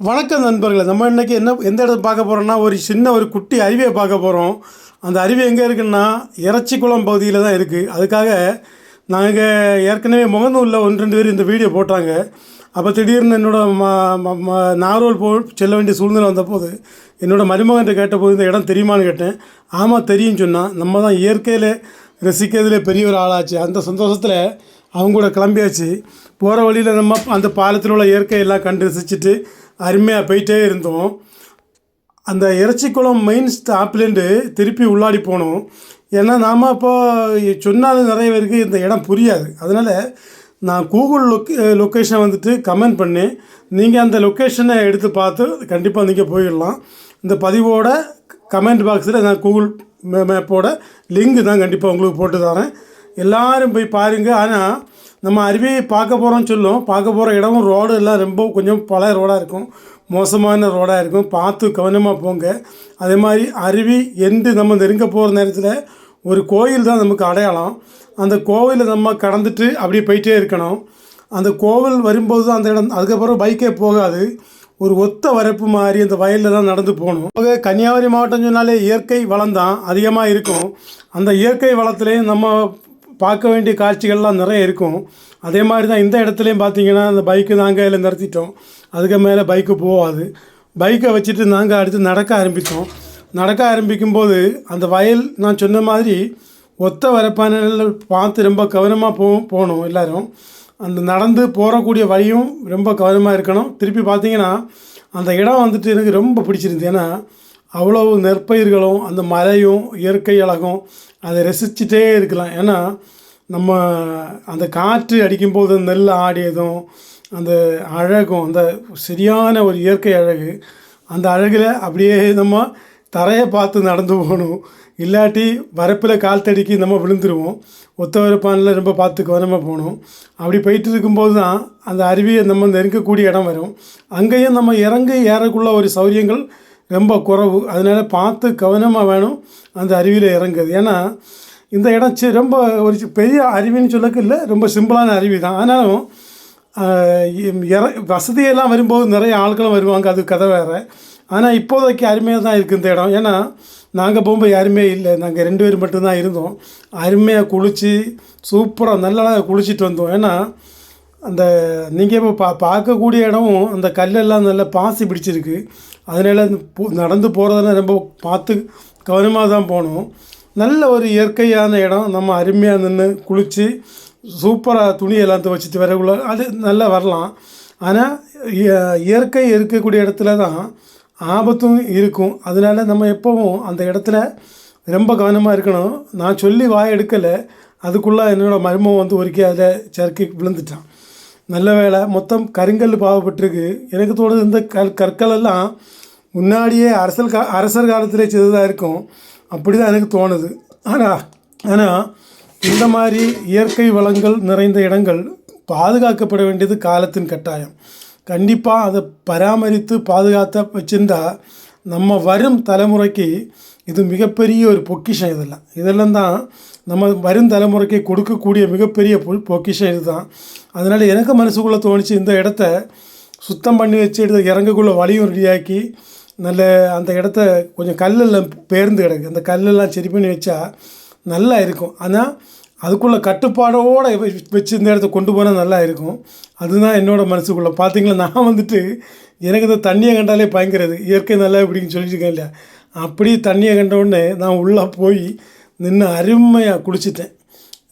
வணக்கம் நண்பர்களே நம்ம இன்றைக்கி என்ன எந்த இடத்துல பார்க்க போகிறோம்னா ஒரு சின்ன ஒரு குட்டி அருவியை பார்க்க போகிறோம் அந்த அருவி எங்கே இருக்குன்னா இறச்சிக்குளம் பகுதியில் தான் இருக்குது அதுக்காக நாங்கள் ஏற்கனவே முகநூலில் ஒன்று ரெண்டு பேர் இந்த வீடியோ போட்டாங்க. அப்போ திடீர்னு என்னோட ம ம- நாரோல் போ செல்ல வேண்டிய சூழ்நிலை வந்தபோது என்னோடய மருமகன்ட்ட கேட்டபோது இந்த இடம் தெரியுமான்னு கேட்டேன். ஆமாம் தெரியும் சொன்னால் நம்ம தான் இயற்கையில் ரசிக்கிறதுல பெரிய ஒரு ஆளாச்சு. அந்த சந்தோஷத்தில் அவங்க கூட கிளம்பியாச்சு. போகிற வழியில் நம்ம அந்த பாலத்தில் உள்ள இயற்கையெல்லாம் கண்டு ரசிச்சுட்டு அருமையாக போயிட்டே இருந்தோம். அந்த இறைச்சிக்குளம் மெயின் ஸ்டாப்லேருந்து திருப்பி உள்ளாடி போனோம். ஏன்னா நாம் இப்போ சொன்னாலும் நிறைய பேருக்கு இந்த இடம் புரியாது. அதனால் நான் கூகுள் லொக் லொக்கேஷன் வந்துட்டு கமெண்ட் பண்ணி நீங்கள் அந்த லொக்கேஷனை எடுத்து பார்த்து கண்டிப்பாக நீங்கள் போயிடலாம். இந்த பதிவோட கமெண்ட் பாக்ஸில் நான் கூகுள் மே- மேப்போட லிங்க் தான் கண்டிப்பாக உங்களுக்கு போட்டு தரேன். எல்லோரும் போய் பாருங்கள் ஆனால் நம்ம அருவியை பார்க்க போகிறோம்னு சொல்லும். பார்க்க போகிற இடமும் ரோடு எல்லாம் ரொம்ப கொஞ்சம் பழைய ரோடாக இருக்கும். மோசமான ரோடாக இருக்கும். பார்த்து கவனமாக போங்க. அதே மாதிரி அருவி எண்டு நம்ம நெருங்க போகிற நேரத்தில் ஒரு கோயில் தான் நமக்கு அடையாளம். அந்த கோவிலை நம்ம கடந்துட்டு அப்படியே போயிட்டே இருக்கணும். அந்த கோவில் வரும்போது தான் அந்த இடம் அதுக்கப்புறம் பைக்கே போகாது. ஒரு ஒத்த வரப்பு மாதிரி அந்த வயலில் தான் நடந்து போகணும். ஆக கன்னியாகுமரி மாவட்டம் சொன்னாலே இயற்கை வளம் தான் அதிகமாக இருக்கும். அந்த இயற்கை வளத்துலேயும் நம்ம பார்க்க வேண்டிய காட்சிகள்லாம் நிறைய இருக்கும். அதே மாதிரி தான் இந்த இடத்துலையும் பார்த்தீங்கன்னா அந்த பைக்கு நாங்கள் இதில் நிறுத்திட்டோம். அதுக்கு மேலே பைக்கு போகாது. பைக்கை வச்சுட்டு நாங்கள் அடுத்து நடக்க ஆரம்பித்தோம். நடக்க ஆரம்பிக்கும்போது அந்த வயல் நான் சொன்ன மாதிரி ஒத்த வரப்பானையில் பார்த்து ரொம்ப கவனமாக போ போகணும் எல்லோரும். அந்த நடந்து போகக்கூடிய வழியும் ரொம்ப கவனமாக இருக்கணும். திருப்பி பார்த்தீங்கன்னா அந்த இடம் வந்துட்டு எனக்கு ரொம்ப பிடிச்சிருந்தது. ஏன்னா அவ்வளவு நெற்பயிர்களும் அந்த மலையும் இயற்கை அழகும் அதை ரசிச்சுட்டே இருக்கலாம். ஏன்னா நம்ம அந்த காற்று அடிக்கும்போது நெல் ஆடியதும் அந்த அழகும் அந்த சரியான ஒரு இயற்கை அழகு அந்த அழகில் அப்படியே நம்ம தரையை பார்த்து நடந்து போகணும். இல்லாட்டி வரப்பில் கால் தடிக்கி நம்ம விழுந்துருவோம். ஒத்த வரப்பானில் ரொம்ப பார்த்து கவனமாக போகணும். அப்படி போயிட்டு இருக்கும்போது தான் அந்த அருவியை நம்ம நெருங்கக்கூடிய இடம் வரும். அங்கேயும் நம்ம இறங்கி ஏறக்குள்ள ஒரு சௌரியங்கள் ரொம்ப குறவு. அதனால் பார்த்து கவனமாக வேணும் அந்த அருவியில் இறங்குது ஏன்னா இந்த இடம் சி ரொம்ப ஒரு பெரிய அருவின்னு சொல்லக்கு இல்லை ரொம்ப சிம்பிளான அருவி தான். ஆனாலும் இற வசதியெல்லாம் வரும்போது நிறைய ஆட்களும் வருவாங்க. அது கதை வேறு. ஆனால் இப்போதைக்கு அருமையாக தான் இருக்குது இந்த இடம். ஏன்னா நாங்கள் போகும்போது யாருமே இல்லை. நாங்கள் ரெண்டு பேர் மட்டும்தான் இருந்தோம். அருமையாக குளித்து சூப்பராக நல்லா குளிச்சுட்டு வந்தோம். ஏன்னா அந்த நீங்கள் இப்போ பா பார்க்கக்கூடிய இடமும் அந்த கல்லெல்லாம் நல்லா பாசி பிடிச்சிருக்கு. அதனால் போ- நடந்து போகிறதெல்லாம் ரொம்ப பார்த்து கவனமாக தான் போகணும். நல்ல ஒரு இயற்கையான இடம். நம்ம அருமையாக நின்று குளித்து சூப்பராக துணியெல்லாம் துவச்சிட்டு வரக்குள்ள அது நல்லா வரலாம். ஆனால் இய- இயற்கை இருக்கக்கூடிய இடத்துல தான் ஆபத்தும் இருக்கும். அதனால நம்ம எப்போவும் அந்த இடத்துல ரொம்ப கவனமாக இருக்கணும். நான் சொல்லி வாய் எடுக்கலை. அதுக்குள்ளே என்னோடய மருமம் வந்து ஒருக்கி அதில் சறுக்கி விழுந்துட்டான். நல்ல வேளை மொத்தம் கருங்கல் பாவப்பட்டிருக்கு. எனக்கு தோணுது இந்த கல் கற்கள் எல்லாம் முன்னாடியே அரசல் கா அரசர் காலத்திலே செய்ததாக இருக்கும். அப்படி தான் எனக்கு தோணுது. ஆனால் ஆனால் இந்த மாதிரி இயற்கை வளங்கள் நிறைந்த இடங்கள் பாதுகாக்கப்பட வேண்டியது காலத்தின் கட்டாயம். கண்டிப்பாக அதை பராமரித்து பாதுகாத்த வச்சிருந்தால் நம்ம வரும் தலைமுறைக்கு இது மிகப்பெரிய ஒரு பொக்கிஷம் இதெல்லாம். இதெல்லாம் தான் நம்ம வரும் தலைமுறைக்கு கொடுக்கக்கூடிய மிகப்பெரிய பொ- பொக்கிஷம் இதுதான். அதனால் எனக்கு மனசுக்குள்ளே தோணுச்சு இந்த இடத்த சுத்தம் பண்ணி வச்சு எடுத்து இறங்கக்குள்ளே வழியும் ரெடியாக்கி நல்ல அந்த இடத்த கொஞ்சம் கல்லெல்லாம் பேர்ந்து கிடக்கு. அந்த கல்லெல்லாம் சரி பண்ணி வச்சா நல்லா இருக்கும். ஆனால் அதுக்குள்ளே கட்டுப்பாடோடு வச்சு இந்த இடத்த கொண்டு போனால் நல்லா இருக்கும். அதுதான் என்னோடய மனசுக்குள்ளே. பார்த்தீங்களா நான் வந்துட்டு எனக்கு இந்த தண்ணியை கண்டாலே பயங்கிறது இயற்கை நல்லா இப்படின்னு சொல்லிட்டு இருக்கேன் இல்லையா? அப்படி தண்ணியை கண்ட உடனே நான் உள்ளே போய் நின்று அருமையாக குளிச்சிட்டேன்.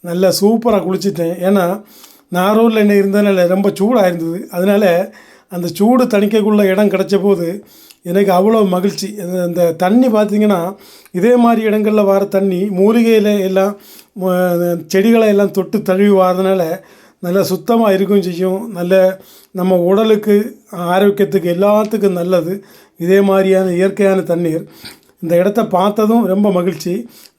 நல்லா சூப்பராக குளிச்சிட்டேன். ஏன்னா நாரூரில் என்ன இருந்ததுனால ரொம்ப சூடாக இருந்தது அதனால் அந்த சூடு தணிக்கக்குள்ள இடம் கிடச்ச போது எனக்கு அவ்வளோ மகிழ்ச்சி. அந்த- தண்ணி பார்த்திங்கன்னா இதே மாதிரி இடங்களில் வர தண்ணி மூலிகையில் எல்லாம் செடிகளை எல்லாம் தொட்டு தழுவி வாரதுனால நல்லா சுத்தமாக இருக்கும் செய்யும். நல்ல நம்ம உடலுக்கு ஆரோக்கியத்துக்கு எல்லாத்துக்கும் நல்லது. இதே மாதிரியான இயற்கையான தண்ணீர். இந்த இடத்த பார்த்ததும் ரொம்ப மகிழ்ச்சி.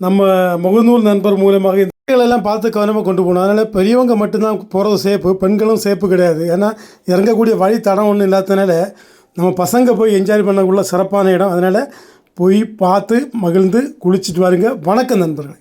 நம்ம முகநூல் நண்பர் மூலமாக இந்த எல்லாம் பார்த்து கவனமாக கொண்டு போகணும். அதனால் பெரியவங்க மட்டும்தான் போகிறது சேஃபு பெண்களும் சேஃபு கிடையாது. ஏன்னா இறங்கக்கூடிய வழி தடம் ஒன்றும் இல்லாதனால நம்ம பசங்க போய் என்ஜாய் பண்ணக்குள்ள சிறப்பான இடம். அதனால் போய் பார்த்து மகிழ்ந்து குளிச்சுட்டு வாருங்க. வணக்கம் நண்பர்களே.